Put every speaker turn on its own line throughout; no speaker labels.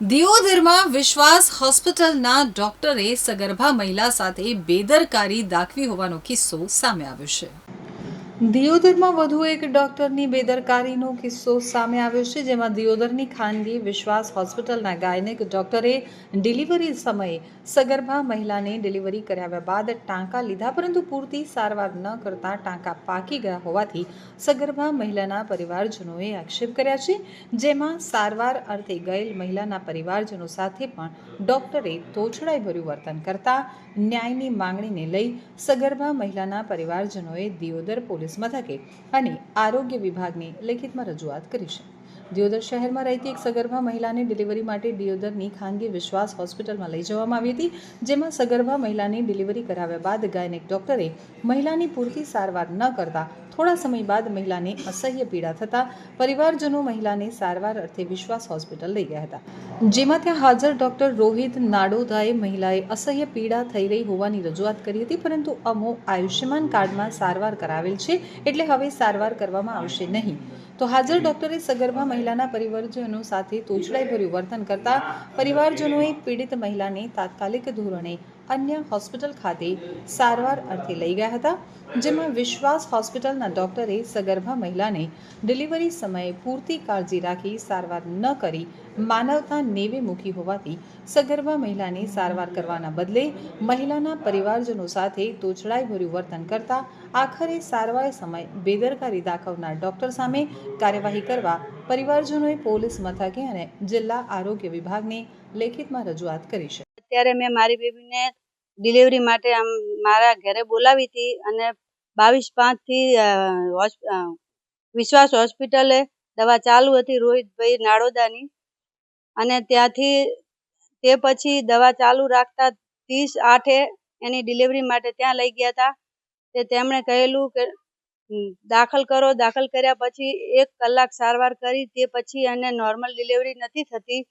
દિયોદરમાં વિશ્વાસ હોસ્પિટલના ડોક્ટરે સગર્ભા મહિલા સાથે બેદરકારી દાખવી હોવાનો કિસ્સો સામે આવ્યો છે. દિયોદરમાં વધુ એક ડોક્ટરની બેદરકારીનો કિસ્સો સામે આવ્યો છે, જેમાં દિયોદરની ખાનગી વિશ્વાસ હોસ્પિટલના ગાયનેક ડોક્ટરે ડિલિવરી સમયે સગર્ભા મહિલાને ડિલિવરી કરાવ્યા બાદ ટાંકા લીધા, પરંતુ પૂરતી સારવાર ન કરતા ટાંકા પાકી ગયા હોવાથી સગર્ભા મહિલાના પરિવારજનોએ આક્ષેપ કર્યા છે, જેમાં સારવાર અર્થે ગયેલ મહિલાના પરિવારજનો સાથે પણ ડોક્ટરે તોછડાઈભર્યું વર્તન કરતા ન્યાયની માંગણીને લઈ સગર્ભા મહિલાના પરિવારજનોએ દિયોદર પોલીસ મથકે અને આરોગ્ય વિભાગની લેખિતમાં રજૂઆત કરી છે. દિયોદર શહેરમાં રહેતી એક સગર્ભા મહિલાને ડિલિવરી માટે દિયોદરની ખાનગી વિશ્વાસ હોસ્પિટલમાં લઈ જવામાં આવી હતી, જેમાં સગર્ભા મહિલાની ડિલિવરી કરાવ્યા બાદ ગાયનેક ડોક્ટરે મહિલાની પૂરતી સારવાર ન કરતા થોડા સમય બાદ મહિલાને અસહ્ય પીડા થતાં પરિવારજનો મહિલાને સારવાર અર્થે વિશ્વાસ હોસ્પિટલ લઈ ગયા હતા. જેમાં ત્યાં હાજર ડોક્ટર રોહિત નાડોદાએ મહિલાએ અસહ્ય પીડા થઈ રહી હોવાની રજૂઆત કરી હતી, પરંતુ અમો આયુષ્યમાન કાર્ડમાં સારવાર કરાવેલ છે, એટલે હવે સારવાર કરવામાં આવશે નહીં. તો હાજર ડોક્ટરે સગર્ભા મહિલાના પરિવારજનો સાથે તોછડાઈભર્યું વર્તન કરતા પરિવારજનોએ પીડિત મહિલાને તાત્કાલિક ધોરણે અન્ય હોસ્પિટલ ખાતે સારવાર અર્થે લઈ ગયા હતા, જેમાં વિશ્વાસ હોસ્પિટલના ડોક્ટરે સગર્ભા મહિલાને ડિલિવરી સમયે પૂરતી કાળજી રાખી સારવાર ન કરી માનવતા નેવે મૂકી હોવાથી સગર્ભા મહિલાની સારવાર કરવાના બદલે મહિલાના પરિવારજનો સાથે તોછડાઈભર્યું વર્તન કરતા આખરે સારવાર સમય બેદરકારી દાખવનાર ડોક્ટર સામે કાર્યવાહી કરવા પરિવારજનોએ પોલીસ મથકે અને જિલ્લા આરોગ્ય વિભાગને લેખિતમાં રજૂઆત કરી છે.
અત્યારે મેં મારી બેબીને ડિલિવરી માટે આમ મારા ઘરે બોલાવી હતી અને બાવીસ પાંચથી વિશ્વાસ હોસ્પિટલે દવા ચાલુ હતી રોહિતભાઈ નાડોદાની. અને ત્યાંથી તે પછી દવા ચાલુ રાખતા ત્રીસ આઠે એની ડિલિવરી માટે ત્યાં લઈ ગયા હતા. તે તેમણે કહેલું કે દાખલ કરો. દાખલ કર્યા પછી એક કલાક સારવાર કરી, તે પછી એને નોર્મલ ડિલિવરી નથી થતી.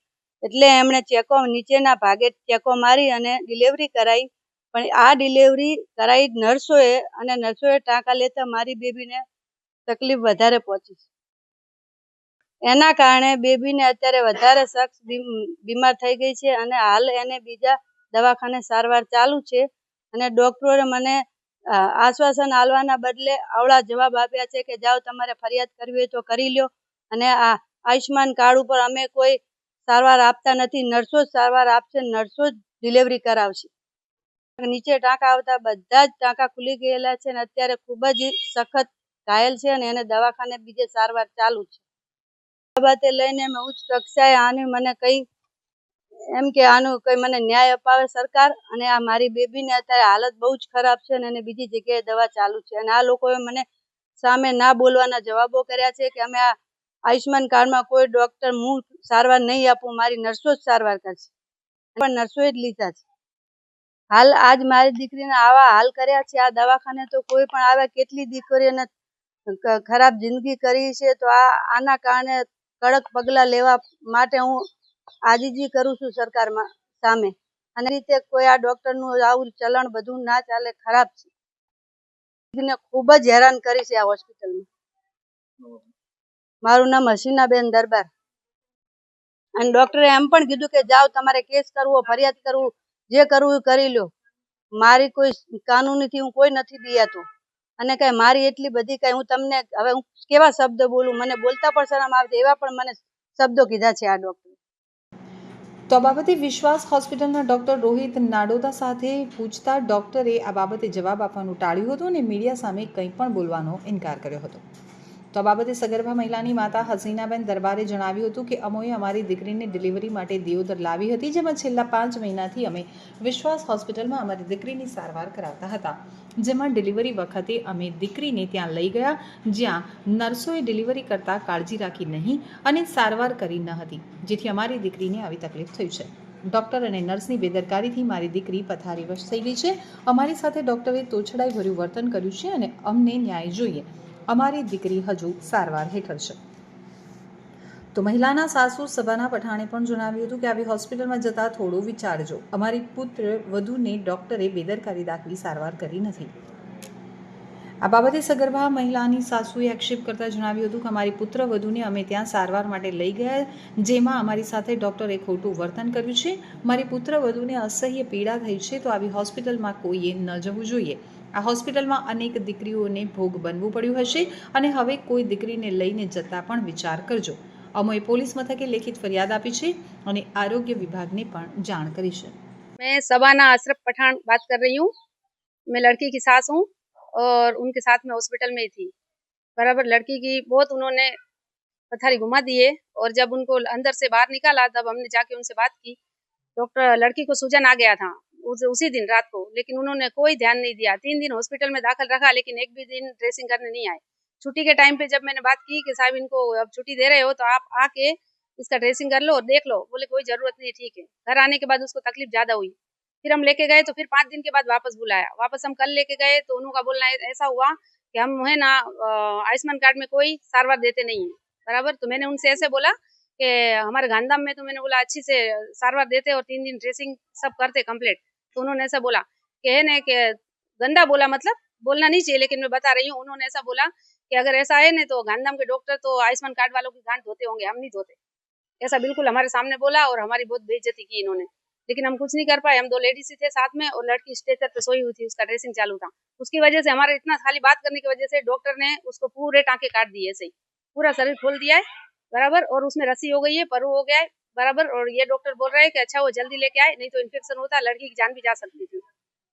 એટલે એમણે ચેકો નીચેના ભાગે ચેકો મારી અને ડિલિવરી કરાવી પણ આ ડિલિવરી કરાવી નર્સોએ અને નર્સોએ ટાંકા લેતા મારી બેબીને તકલીફ વધારે પહોંચી. એના કારણે બેબીને અત્યારે વધારે શખ્સ બીમ- બીમાર થઈ ગઈ છે અને હાલ એને બીજા દવાખાને સારવાર ચાલુ છે અને ડૉક્ટરોએ મને આશ્વાસન આલવાના બદલે આવડા જવાબ આપ્યા છે કે જાઓ તમારે ફરિયાદ કરવી હોય તો કરી લ્યો અને આ આયુષ્માન કાર્ડ ઉપર અમે કોઈ સારવાર આપતા નથી, નર્સો સારવાર આપશે, નર્સો જ ડિલિવરી કરાવશે. નીચે ટાંકા આવતા બધા જ ટાંકા ખુલી ગયેલા છે અને અત્યારે ખૂબ જ સખત ઘાયલ છે અને એને દવાખાને બીજે સારવાર ચાલુ છે. બાબતે લઈને મેં ઉચ્ચ કક્ષાએ આની મને કઈ એમ કે આનું કઈ મને ન્યાય અપાવે સરકાર અને આ મારી બેબીને અત્યારે હાલત બહુ જ ખરાબ છે અને એને બીજી જગ્યાએ દવા ચાલુ છે. અને આ લોકોએ મને સામે ના બોલવાના જવાબો કર્યા છે કે અમે આ આયુષ્માન કાર્ડમાં કોઈ ડોક્ટર હું સારવાર નહીં આપું, મારી નર્સો જ સારવાર કરશે. પણ નર્સોએ જ લીધા છે. હાલ આજ મારી દીકરીને આવા હાલ કર્યા છે, આ દવાખાને તો કોઈ પણ આવે, કેટલી દીકરીઓને ખરાબ જિંદગી કરી છે, તો આ, આના કારણે કડક પગલાં લેવા માટે હું આજીજી કરું છું સરકારમાં સામે. અને રીતે કોઈ આ ડોક્ટરનું આવું ચલણ બધું ના ચાલે, ખરાબ છે. ખૂબ જ હેરાન કરી છે આ હોસ્પિટલમાં મારું નામ હસીનાબેન દરબાર. અને ડોક્ટરે એમ પણ કીધું કે જાઓ, તમારે કેસ કરવો, ફરિયાદ કરવું, જે કરવું કરી લો મારી કોઈ કાનૂનીથી હું કોઈ નથી દિયાતું. અને કઈ મારી એટલી બધી કઈ હું તમને, હવે હું કેવા શબ્દ બોલું? મને બોલતા પણ શરમ આવે એવા પણ મને શબ્દો કીધા છે આ ડોક્ટર.
તો આ બાબતે વિશ્વાસ હોસ્પિટલના ડોક્ટર રોહિત નાડોદા સાથે પૂછતા ડોક્ટરે આ બાબતે જવાબ આપવાનું ટાળ્યું હતું અને મીડિયા સામે કંઈ પણ બોલવાનો ઇનકાર કર્યો હતો. તો આ બાબતે સગર્ભા મહિલાની માતા હસીનાબેન દરબારે જણાવ્યું હતું કે અમોએ અમારી દીકરીને ડિલિવરી માટે દિયોદર લાવી હતી, જેમાં છેલ્લા પાંચ મહિનાથી અમે વિશ્વાસ હોસ્પિટલમાં અમારી દીકરીની સારવાર કરાવતા હતા. જેમાં ડિલિવરી વખતે અમે દીકરીને ત્યાં લઈ ગયા, જ્યાં નર્સોએ ડિલિવરી કરતાં કાળજી રાખી નહીં અને સારવાર કરી ન હતી, જેથી અમારી દીકરીને આવી તકલીફ થઈ છે. ડૉક્ટર અને નર્સની બેદરકારીથી મારી દીકરી પથારીવશ થઈ ગઈ છે. અમારી સાથે ડૉક્ટરે તોછડાઈ ભર્યું વર્તન કર્યું છે અને અમને ન્યાય જોઈએ. અમારી દીકરી હજુ સારવાર હેઠળ છે. તો મહિલાના સાસુ સભાના પઠાણે પણ જણાવ્યું હતું કે આવી હોસ્પિટલમાં જતાં થોડું વિચારજો. અમારી પુત્ર વધુને ડોક્ટરે બેદરકારી દાખવી સારવાર કરી નથી. આ બાબતે સગર્ભા મહિલાની સાસુએ આક્ષેપ કરતા જણાવ્યું હતું કે અમારી પુત્ર વધુને અમે ત્યાં સારવાર માટે લઈ ગયા, જેમાં અમારી સાથે ડૉક્ટરે ખોટું વર્તન કર્યું છે. મારી પુત્ર વધુને અસહ્ય પીડા થઈ છે, તો આવી હોસ્પિટલમાં કોઈએ ન જવું જોઈએ. આ હોસ્પિટલમાં અનેક દીકરીઓને ભોગ બનવું પડ્યું હશે અને હવે કોઈ દીકરીને લઈને જતા પણ વિચાર કરજો અમોએ પોલીસ મથકે લેખિત ફરિયાદ આપી છે અને આરોગ્ય વિભાગને પણ જાણ કરી છે
मैं सबाना अशरफ पठान बात कर रही हूँ मैं लड़की की सास हूँ और उनके साथ में हॉस्पिटल में ही थी बराबर लड़की की बहुत उन्होंने पथारी घुमा दिए और जब उनको अंदर से बाहर निकाला तब हमने जाके उनसे बात की डॉक्टर लड़की को सूजन आ गया था उस, उसी दिन रात को लेकिन उन्होंने कोई ध्यान नहीं दिया। तीन दिन हॉस्पिटल में दाखिल रखा लेकिन एक भी दिन ड्रेसिंग करने नहीं आए। छुट्टी के टाइम पे जब मैंने बात की कि साहब इनको अब छुट्टी दे रहे हो तो आप आके इसका ड्रेसिंग कर लो और देख लो। बोले कोई ज़रूरत नहीं ठीक है। घर आने के बाद उसको तकलीफ़ ज़्यादा हुई। फिर हम लेके गए तो फिर पाँच दिन के बाद वापस बुलाया। वापस हम कल लेके गए तो उन्हों का बोलना ऐसा हुआ कि हम है ना आयुष्मान कार्ड में कोई सारवार देते नहीं है। बराबर? तो मैंने उनसे ऐसे बोला कि हमारे गांधाम में तो मैंने बोला अच्छी से सारवार देते और तीन दिन ड्रेसिंग सब करते कंप्लीट तो उन्होंने ऐसा बोला कहने कि गंदा बोला मतलब बोलना नहीं चाहिए, लेकिन मैं बता रही हूँ, उन्होंने ऐसा बोला कि अगर ऐसा है ना तो गांधीधाम के डॉक्टर तो आयुष्मान कार्ड वालों की गांठ धोते होंगे, हम नहीं धोते। ऐसा बिल्कुल हमारे सामने बोला और हमारी बहुत बेइज्जती की इन्होंने। लेकिन हम कुछ नहीं कर पाए, हम दो लेडीज़ थे साथ में और लड़की स्टेचर पे सोई हुई थी, उसका ड्रेसिंग चालू था। उसकी वजह से हमारे इतना खाली बात करने की वजह से डॉक्टर ने उसको पूरे टांके काट दिए ऐसे पूरा शरीर खोल दिया है, बराबर, और उसमें रस्सी हो गई है, परू हो गया है बराबर, और ये डॉक्टर बोल रहे हैं कि अच्छा वो जल्दी लेके आए, नहीं तो इन्फेक्शन होता, लड़की की जान भी जा सकती थी।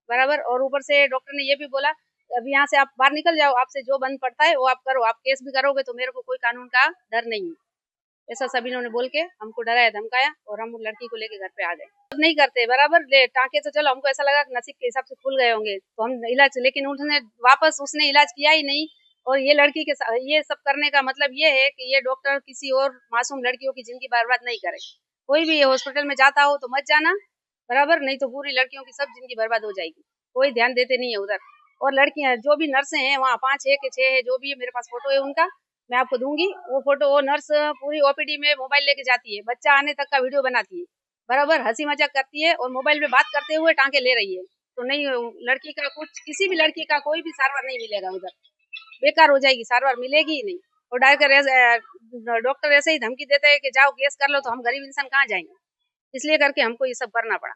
बराबर, और ऊपर से डॉक्टर ने ये भी बोला, अब यहाँ से आप बाहर निकल जाओ, आपसे जो बंद पड़ता है, वो आप करो, आप केस भी करोगे तो मेरे को कोई कानून का डर नहीं है। ऐसा सभी इन्होंने बोल के हमको डराया, धमकाया, और हम लड़की को लेके घर पे आ गए। अब नहीं करते, बराबर, ले, टाके तो चलो, हमको ऐसा लगा नसीब के हिसाब से खुल गए होंगे तो हम इलाज, लेकिन उसने वापस उसने इलाज किया ही नहीं और ये लड़की के साथ ये सब करने का मतलब ये है कि ये डॉक्टर किसी और मासूम लड़कियों की ज़िंदगी बर्बाद नहीं करे। कोई भी हॉस्पिटल में जाता हो तो मत जाना, बराबर, नहीं तो पूरी लड़कियों की सब ज़िंदगी बर्बाद हो जाएगी। कोई ध्यान देते नहीं है उधर। और लड़कियाँ, जो भी नर्सें हैं, वहाँ पाँच है के छह है, जो भी है, मेरे पास फ़ोटो है उनका, मैं आपको दूँगी। वो फ़ोटो, वो नर्स पूरी ओपीडी में मोबाइल लेके जाती है, बच्चा आने तक का वीडियो बनाती है। बराबर हँसी मज़ाक करती है और मोबाइल में बात करते हुए टांके ले रही है। तो नहीं, लड़की का कुछ, किसी भी लड़की का कोई भी सारवार नहीं मिलेगा उधर। बेकार हो जाएगी सारवार मिलेगी ही नहीं और डायरेक्टर डॉक्टर ऐसे ही धमकी देते हैं कि जाओ केस कर लो तो हम गरीब इंसान कहाँ जाएंगे इसलिए करके हमको ये सब करना पड़ा